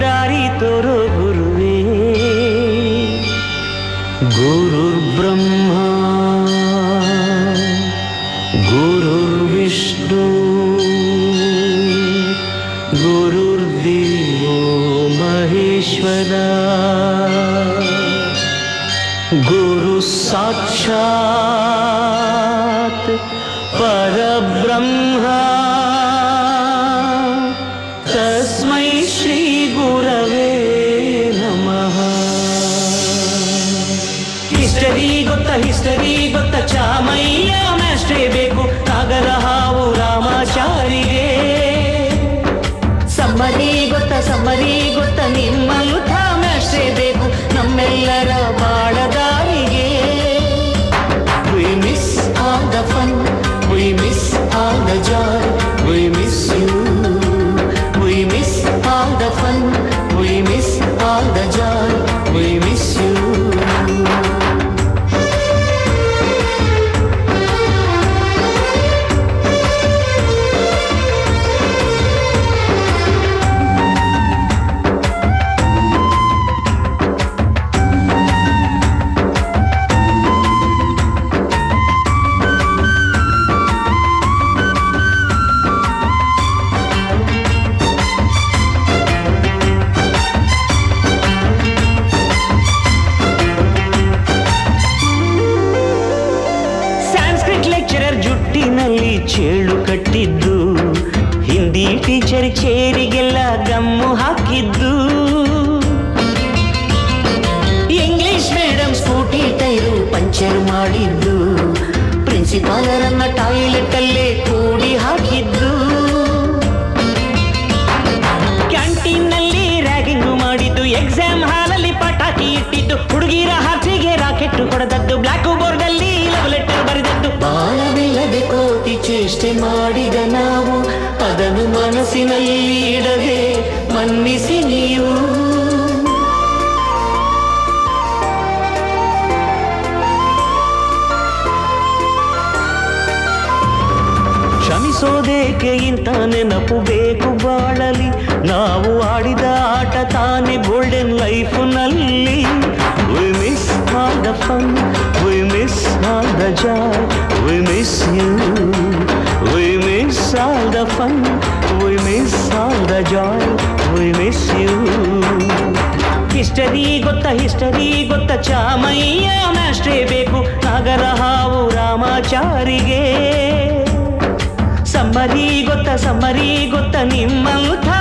गुरुवे गुरु गुरुर्विष्णु महेश्वरा गुरु गुरुसाक्षात् परब्रह्मा ಕಟ್ಟಿದ್ದು ಹಿಂದಿ ಟೀಚರ್ ಚೇರಿಗೆಲ್ಲ ಗಮ್ಮು ಹಾಕಿದ್ದು English madam scooty tyre puncture ಮಾಡಿದ್ದು ಪ್ರಿನ್ಸಿಪಾಲರನ್ನ ಟಾಯ್ಲೆಟ್ ಅಲ್ಲೇ ಪಟಾಕಿ ಇಟ್ಟಿದ್ದು ಹುಡುಗಿರ ಹಾಸಿಗೆ ರಾಕೆಟ್ ಹೊಡೆದದ್ದು ಬ್ಲಾಕ್ ಬೋರ್ಡ್ ಅಲ್ಲಿ ಲವ್ ಲೆಟರ್ ಬರೆದದ್ದು ಬಾಲವಿಲ್ಲದೆ ಕೋತಿ ಚೇಷ್ಟೆ ಮಾಡಿದ ನಾವು ಅದನ್ನು ಮನಸ್ಸಿನಲ್ಲಿ ಇಡದೆ ಮನ್ನಿಸಿ ನೀವು ಕ್ಷಮಿಸೋದೇಕೆ ಇಂತ ನೆನಪು ಬೇಕು ಬಾಳಲಿ ನಾವು ಆಡಿದ ಆಟ ತಾನೇ golden life fun. We miss all the joy, we miss you. We miss all the fun, we miss all the joy, we miss you. History ಗೊತ್ತ ಹಿಸ್ಟರಿ ಗೊತ್ತ ಚಾಮಯ್ಯ ಮ್ಯಾಸ್ಟ್ರೇ ಬೇಕು ನಗರ ಹಾವು ರಾಮಾಚಾರಿಗೆ ಸಮ್ಮರಿ ಗೊತ್ತ ಸಮ್ಮರಿ ಗೊತ್ತ ನಿಮ್ಮಂಥ